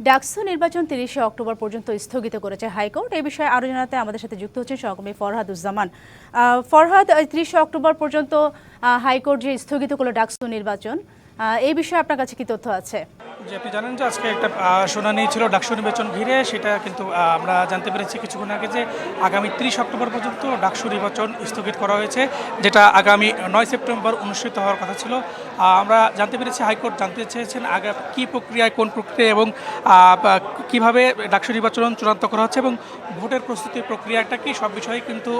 ডাকসু নির্বাচন তিরিশে অক্টোবর পর্যন্ত স্থগিত করেছে হাইকোর্ট। এ বিষয়ে আরও জানাতে আমাদের সাথে যুক্ত হচ্ছেন সহকর্মী ফরহাদুজ্জামান। ফরহাদ তিরিশে অক্টোবর পর্যন্ত হাইকোর্ট যে স্থগিত করল ডাকসু নির্বাচন এই বিষয়ে আপনার কাছে কি তথ্য আছে? যে আপনি জানেন যে আজকে একটা আহ, শুনানি ছিল ডাকসু নির্বাচন ঘিরে সেটা কিন্তু আমরা জানতে পেরেছি কিছুক্ষণ আগে যে আগামী ত্রিশ অক্টোবর পর্যন্ত ডাকসু নির্বাচন স্থগিত করা হয়েছে যেটা আগামী নয় সেপ্টেম্বর অনুষ্ঠিত হওয়ার কথা ছিল। আমরা জানতে পেরেছি হাইকোর্ট জানতে চেয়েছেন আগা কী প্রক্রিয়ায় কোন প্রক্রিয়া এবং কীভাবে ডাকসু নির্বাচন চূড়ান্ত করা হচ্ছে এবং ভোটের প্রস্তুতি প্রক্রিয়াটা কি সব বিষয়ে কিন্তু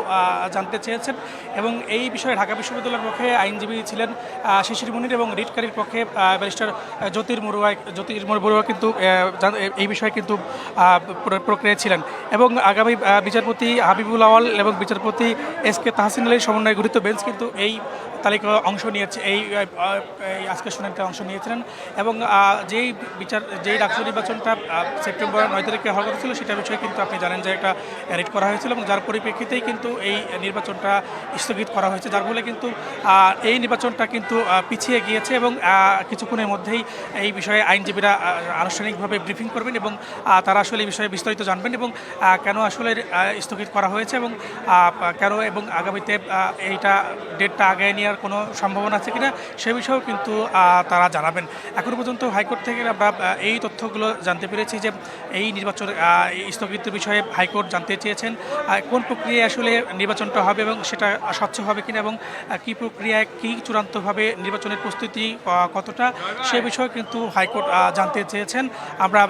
জানতে চেয়েছেন এবং এই বিষয়ে ঢাকা বিশ্ববিদ্যালয়ের পক্ষে আইনজীবী ছিলেন শিশির মুনির এবং রিটকারীর পক্ষে ব্যারিস্টার জ্যোতির মুরুয়া জ্যোতির্ময় বড়ুয়া কিন্তু এই বিষয়ে কিন্তু প্রক্রিয়া ছিলেন। এবং আগামী বিচারপতি হাবিবুল আওয়াল এবং বিচারপতি এস কে তাহসিন আলীর সমন্বয়ে গঠিত বেঞ্চ কিন্তু এই তালিকা অংশ নিয়েছে, এই আজকের শুনানিতে অংশ নিয়েছিলেন এবং যেই বিচার, যেই ডাকসু নির্বাচনটা সেপ্টেম্বর নয় তারিখে হওয়ার কথা ছিল সেটা বিষয়ে কিন্তু আপনি জানেন যে একটা রিট করা হয়েছিল এবং যার পরিপ্রেক্ষিতেই কিন্তু এই নির্বাচনটা স্থগিত করা হয়েছে, যার ফলে কিন্তু এই নির্বাচনটা কিন্তু পিছিয়ে গিয়েছে এবং কিছুক্ষণের মধ্যেই এই বিষয়ে আইনজীবীরা আনুষ্ঠানিকভাবে ব্রিফিং করবেন এবং তারা আসলে এই বিষয়ে বিস্তারিত জানবেন এবং কেন আসলে স্থগিত করা হয়েছে এবং কেন এবং আগামীতে এইটা ডেটটা আগে নেওয়ার কোনো সম্ভাবনা আছে কিনা সে বিষয়েও কিন্তু তারা জানাবেন। এখনও পর্যন্ত হাইকোর্ট থেকে আমরা এই তথ্যগুলো জানতে পেরেছি যে এই নির্বাচন স্থগিত বিষয়ে হাইকোর্ট জানতে চেয়েছেন। কোন প্রক্রিয়ায় আসলে নির্বাচনটা হবে এবং সেটা স্বচ্ছ হবে কিনা এবং কী প্রক্রিয়ায় কী চূড়ান্তভাবে নির্বাচনের প্রস্তুতি কতটা সে বিষয়ে কিন্তু হাইকোর্ট জানতে চেয়েছেন। আমরা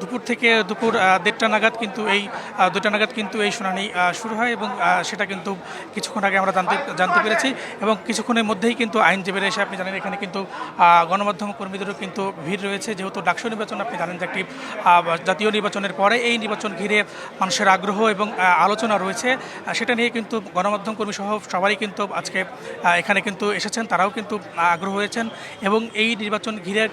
দুপুর থেকে দুপুর দেড়টা নাগাদ কিন্তু এই দুটা নাগাদ কিন্তু এই শুনানি শুরু হয় এবং সেটা কিন্তু কিছুক্ষণ আগে আমরা জানতে জানতে পেরেছি এবং কিছুক্ষণের মধ্যেই কিন্তু আইনজীবীরা এসে আপনি জানেন এখানে কিন্তু গণমাধ্যম কর্মীদেরও কিন্তু ভিড় রয়েছে। যেহেতু ডাকসু নির্বাচন, আপনি জানেন যে একটি জাতীয় নির্বাচনের পরে এই নির্বাচন ঘিরে মানুষের আগ্রহ এবং আলোচনা রয়েছে। সেটা নিয়ে কিন্তু গণমাধ্যম কর্মী সহ সবাই কিন্তু আজকে এখানে কিন্তু এসেছেন, তারাও কিন্তু আগ্রহ হয়েছেন এবং এই নির্বাচন ঘিরে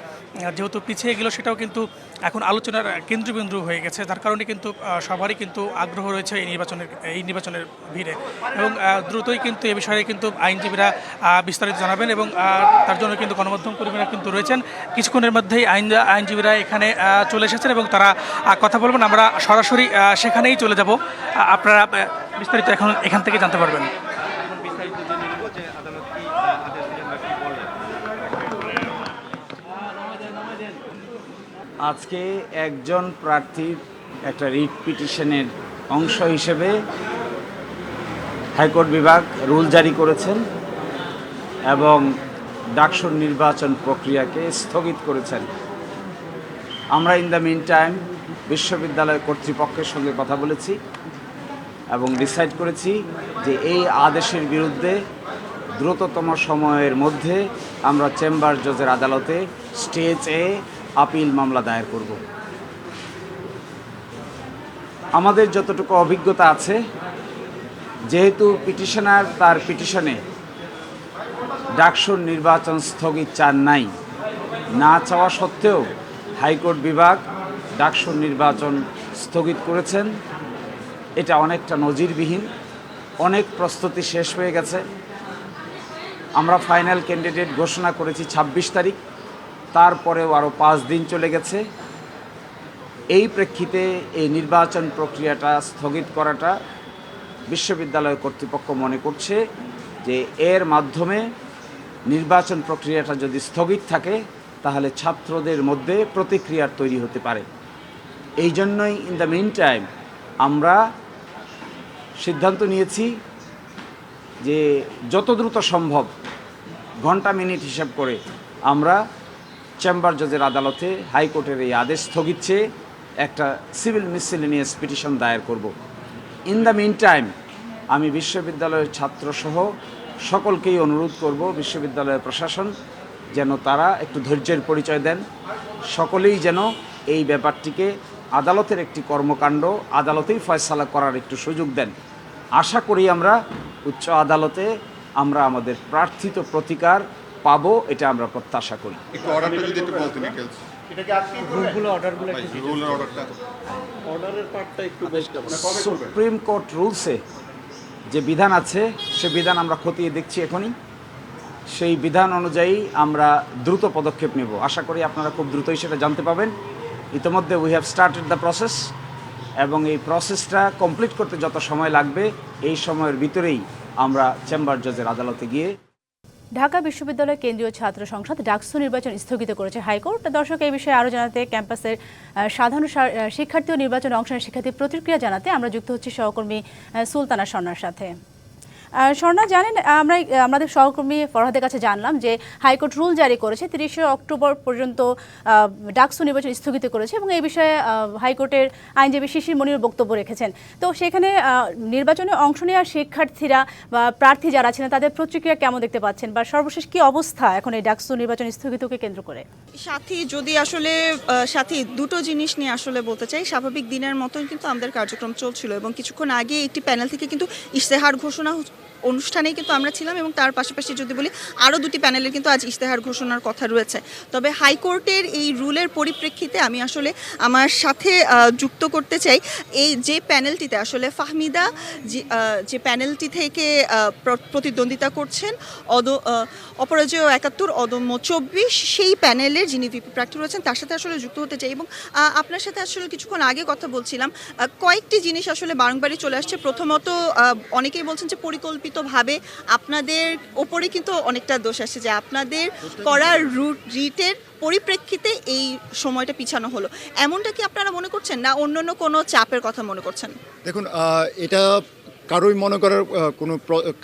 যেহেতু পিছিয়ে গেল, সেটাও কিন্তু এখন আলোচনার কেন্দ্রবিন্দু হয়ে গেছে। যার কারণে কিন্তু সবারই কিন্তু আগ্রহ রয়েছে এই নির্বাচনের এই নির্বাচনের ভিড়ে। এবং দ্রুতই কিন্তু এ বিষয়ে কিন্তু আইনজীবীরা বিস্তারিত জানাবেন এবং তার জন্য কিন্তু গণমাধ্যম কর্মীরা কিন্তু রয়েছেন। কিছুক্ষণের মধ্যেই আইন, আইনজীবীরা এখানে চলে এসেছেন এবং তারা কথা বলবেন। আমরা সরাসরি সেখানেই চলে যাব। আপনারা বিস্তারিত এখন এখান থেকে জানতে পারবেন। আজকে একজন প্রার্থীর একটা রিট পিটিশনের অংশ হিসেবে হাইকোর্ট বিভাগ রুল জারি করেছেন। এবং ডাকসুর নির্বাচন প্রক্রিয়াকে স্থগিত করেছেন। আমরা ইন দ্য মিন টাইম বিশ্ববিদ্যালয় কর্তৃপক্ষের সঙ্গে কথা বলেছি এবং ডিসাইড করেছি যে এই আদেশের বিরুদ্ধে দ্রুততম সময়ের মধ্যে আমরা চেম্বার জজের আদালতে স্টেজ এ আপিল মামলা দায়ের করব। আমাদের যতটুকু অভিজ্ঞতা আছে, যেহেতু পিটিশনার তার পিটিশনে ডাকসুর নির্বাচন স্থগিত চান নাই। না চাওয়া সত্ত্বেও হাইকোর্ট বিভাগ ডাকসুর নির্বাচন স্থগিত করেছেন। এটা অনেকটা নজিরবিহীন। অনেক প্রস্তুতি শেষ হয়ে গেছে। আমরা ফাইনাল ক্যান্ডিডেট ঘোষণা করেছি ২৬ তারিখ। তারপরেও আরও পাঁচ দিন চলে গেছে। এই প্রেক্ষিতে এই নির্বাচন প্রক্রিয়াটা স্থগিত করাটা বিশ্ববিদ্যালয় কর্তৃপক্ষ মনে করছে যে এর মাধ্যমে নির্বাচন প্রক্রিয়াটা যদি স্থগিত থাকে, তাহলে ছাত্রদের মধ্যে প্রতিক্রিয়ার তৈরি হতে পারে। এই জন্যই ইন দ্য মিন টাইম আমরা সিদ্ধান্ত নিয়েছি যে যত দ্রুত সম্ভব ঘণ্টা মিনিট হিসাব করে আমরা চেম্বার জজের আদালতে হাইকোর্টের এই আদেশ স্থগিত চেয়ে একটা সিভিল মিসেলিনিয়াস পিটিশন দায়ের করব। ইন দ্য মিন টাইম আমি বিশ্ববিদ্যালয়ের ছাত্রসহ সকলকেই অনুরোধ করব বিশ্ববিদ্যালয়ের প্রশাসন যেন তারা একটু ধৈর্যের পরিচয় দেন। সকলেই যেন এই ব্যাপারটিকে আদালতের একটি কর্মকাণ্ড আদালতেই ফয়সালা করার একটু সুযোগ দেন। আশা করি আমরা উচ্চ আদালতে আমরা আমাদের প্রার্থিত প্রতিকার পাবো এটা আমরা প্রত্যাশা করি। একটু অর্ডারটা যদি একটু বলতেন ডিটেলস রুলগুলো অর্ডারগুলো একটু রুলের অর্ডারটা অর্ডারের পার্টটা একটু বেশ কেমন? সুপ্রিম কোর্ট রুলসে যে বিধান আছে, সে বিধান আমরা খতিয়ে দেখছি এখনই। সেই বিধান অনুযায়ী আমরা দ্রুত পদক্ষেপ নেব। আশা করি আপনারা খুব দ্রুতই সেটা জানতে পাবেন ইতিমধ্যে we have started the process এবং এই প্রসেসটা কমপ্লিট করতে যত সময় লাগবে, এই সময়ের ভিতরেই আমরা চেম্বার জজের আদালতে গিয়ে ঢাকা বিশ্ববিদ্যালয় কেন্দ্রীয় ছাত্র সংসদ ডাকসু নির্বাচন স্থগিত করেছে হাইকোর্ট। দর্শক, এই বিষয়ে আরও জানাতে ক্যাম্পাসের সাধারণ শিক্ষার্থী ও নির্বাচনে অংশ নেয় শিক্ষার্থী প্রতিক্রিয়া জানাতে আমরা যুক্ত হচ্ছি সহকর্মী সুলতানা স্বর্ণার সাথে। স্বর্ণা জানেন আমরা আমাদের সহকর্মী ফরহাদের কাছে জানলাম যে হাইকোর্ট রুল জারি করেছে, তিরিশে অক্টোবর পর্যন্ত ডাকসু নির্বাচন স্থগিত করেছে এবং এই বিষয়ে হাইকোর্টের আইনজীবী শিশির মনির বক্তব্য রেখেছেন। তো সেখানে নির্বাচনে অংশ নেওয়া শিক্ষার্থীরা বা প্রার্থী যারা ছিলেন তাদের প্রতিক্রিয়া কেমন দেখতে পাচ্ছেন বা সর্বশেষ কি অবস্থা এখন এই ডাকসু নির্বাচন স্থগিতকে কেন্দ্র করে? সাথী, যদি আসলে সাথী, দুটো জিনিস নিয়ে আসলে বলতে চাই, স্বাভাবিক দিনের মতন কিন্তু আমাদের কার্যক্রম চলছিল এবং কিছুক্ষণ আগে একটি প্যানেল থেকে কিন্তু ইশতেহার ঘোষণা অনুষ্ঠানেই কিন্তু আমরা ছিলাম এবং তার পাশাপাশি যদি বলি আরও দুটি প্যানেলের কিন্তু আজ ইশতেহার ঘোষণার কথা রয়েছে। তবে হাইকোর্টের এই রুলের পরিপ্রেক্ষিতে আমি আসলে আমার সাথে যুক্ত করতে চাই। এই যে প্যানেলটিতে আসলে ফাহমিদা যে প্যানেলটি থেকে প্রতিদ্বন্দ্বিতা করছেন, অদ অপরাজয় একাত্তর, অদম্য চব্বিশ, সেই প্যানেলের যিনি ভিপি প্রার্থী রয়েছেন, তার সাথে আসলে যুক্ত হতে চাই এবং আপনার সাথে আসলে কিছুক্ষণ আগে কথা বলছিলাম কয়েকটি জিনিস আসলে বারংবারই চলে আসছে। প্রথমত অনেকেই বলছেন যে পরিকল্পিতভাবে আপনাদের ওপরে কিন্তু অনেকটা দোষ আসে যে আপনাদের করা রুট রিটের পরিপ্রেক্ষিতে এই সময়টা পিছানো হলো। এমনটা কি আপনারা মনে করছেন না অন্য কোনো চাপের কথা মনে করছেন? দেখুন এটা কারোই মনে করার কোনো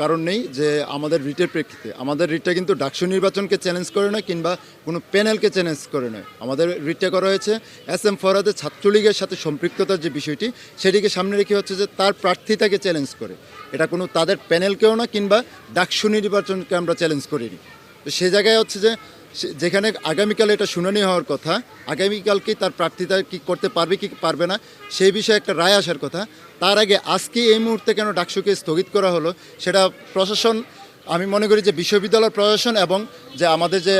কারণ নেই যে আমাদের রিটের প্রেক্ষিতে। আমাদের রিটটা কিন্তু ডাকসু নির্বাচনকে চ্যালেঞ্জ করে নয় কিংবা কোনো প্যানেলকে চ্যালেঞ্জ করে নয়। আমাদের রিটটা করা হয়েছে এস এম ফরাদের ছাত্রলীগের সাথে সম্পৃক্ততার যে বিষয়টি, সেটিকে সামনে রেখে হচ্ছে যে তার প্রার্থিতাকে চ্যালেঞ্জ করে। এটা কোনো তাদের প্যানেলকেও না কিংবা ডাকসু নির্বাচনকে আমরা চ্যালেঞ্জ করিনি। তো সে জায়গায় হচ্ছে যে যেখানে আগামীকাল এটা শুনানি হওয়ার কথা আগামীকালকে তার প্রার্থিতা কি করতে পারবে কি পারবে না, সেই বিষয়ে একটা রায় আসার কথা। তার আগে আজকে এই মুহূর্তে কেন ডাকসুকে স্থগিত করা হলো, সেটা প্রশাসন, আমি মনে করি যে বিশ্ববিদ্যালয় প্রশাসন এবং যে আমাদের যে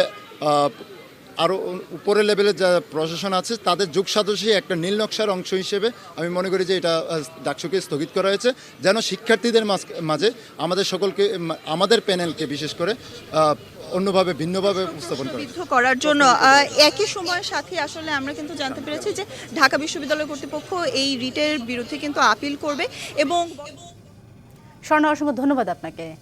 আরও উপরের লেভেলের যা প্রশাসন আছে তাদের যুগ সাদস্যই একটা নীল নকশার অংশ হিসেবে আমি মনে করি যে এটা ডাকসুকে স্থগিত করা হয়েছে। যেন শিক্ষার্থীদের মাঝ- মাঝে আমাদের সকলকে আমাদের প্যানেলকে বিশেষ করে অন্যভাবে ভিন্নভাবে উপস্থাপন করার জন্য একই সময়ের সাথে আসলে আমরা কিন্তু জানতে পেরেছি যে ঢাকা বিশ্ববিদ্যালয় কর্তৃপক্ষ এই রিটের বিরুদ্ধে কিন্তু আপিল করবে এবং স্বর্ণ অসংখ্য ধন্যবাদ আপনাকে।